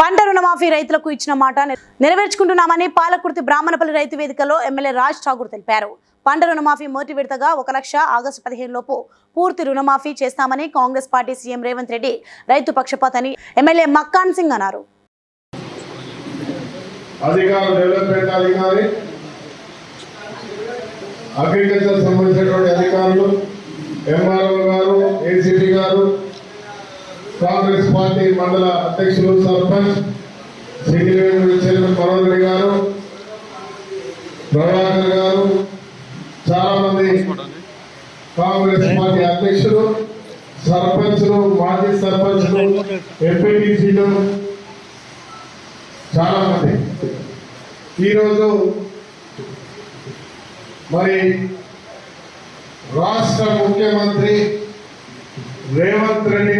పంట రుణమాఫీ రైతులకు ఇచ్చిన మాట నెరవేర్చుకుంటున్నామని పాలకుర్తి బ్రాహ్మణపల్లి రైతు వేదికలో ఎమ్మెల్యే రాజ్ ఠాకూర్ తెలిపారు. పంట రుణమాఫీ మొదటి విడతగా ఒక లక్ష ఆగస్టు పదిహేను లోపు పూర్తి రుణమాఫీ చేస్తామని Congress party CM Revanth Reddy రైతు పక్షపాతని ఎమ్మెల్యే మక్కాన్ సింగ్ అన్నారు. అధికారులు డెవలప్మెంట్ అధికారి అగ్రికల్చర్ సంబంధించిన అధికారులు ఎంఆర్ఓ గారు ఏసీపీ గారు కాంగ్రెస్ పార్టీ మండల అధ్యక్షులు సర్పంచ్ సిటీ చైర్మన్ మనోహర్ గారు ప్రభాకర్ గారు చాలా మంది కాంగ్రెస్ పార్టీ అధ్యక్షులు సర్పంచ్లు మాజీ సర్పంచ్లు ఎంపీటీసీలు చాలా మంది ఈరోజు మరి రాష్ట్ర ముఖ్యమంత్రి రేవంత్ రెడ్డి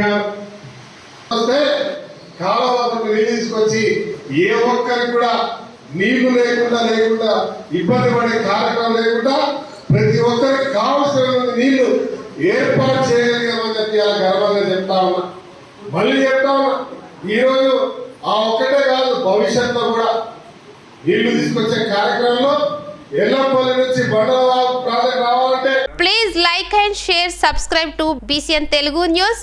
వస్తే కాలవాతను నీళ్ళు తీసుకొచ్చి ఏ ఒక్కరికి కూడా నీళ్ళు లేకుండా లేకుండా ఇబ్బంది పడే కార్యక్రమం లేకుండా ప్రతి ఒక్కరికి కావలసిన నీళ్ళు ఏర్పాటు చేయగలిగామని చెప్పి గర్వంగా చెప్తా ఉన్నా. మళ్ళీ చెప్తా ఉన్నా ఈరోజు ఆ ఒక్కటే కాదు భవిష్యత్తులో కూడా నీళ్ళు తీసుకొచ్చే కార్యక్రమంలో ఎల్లపల్లి నుంచి బండల ప్రాజెక్ట్ రావాలంటే please like and share subscribe to BCN Telugu news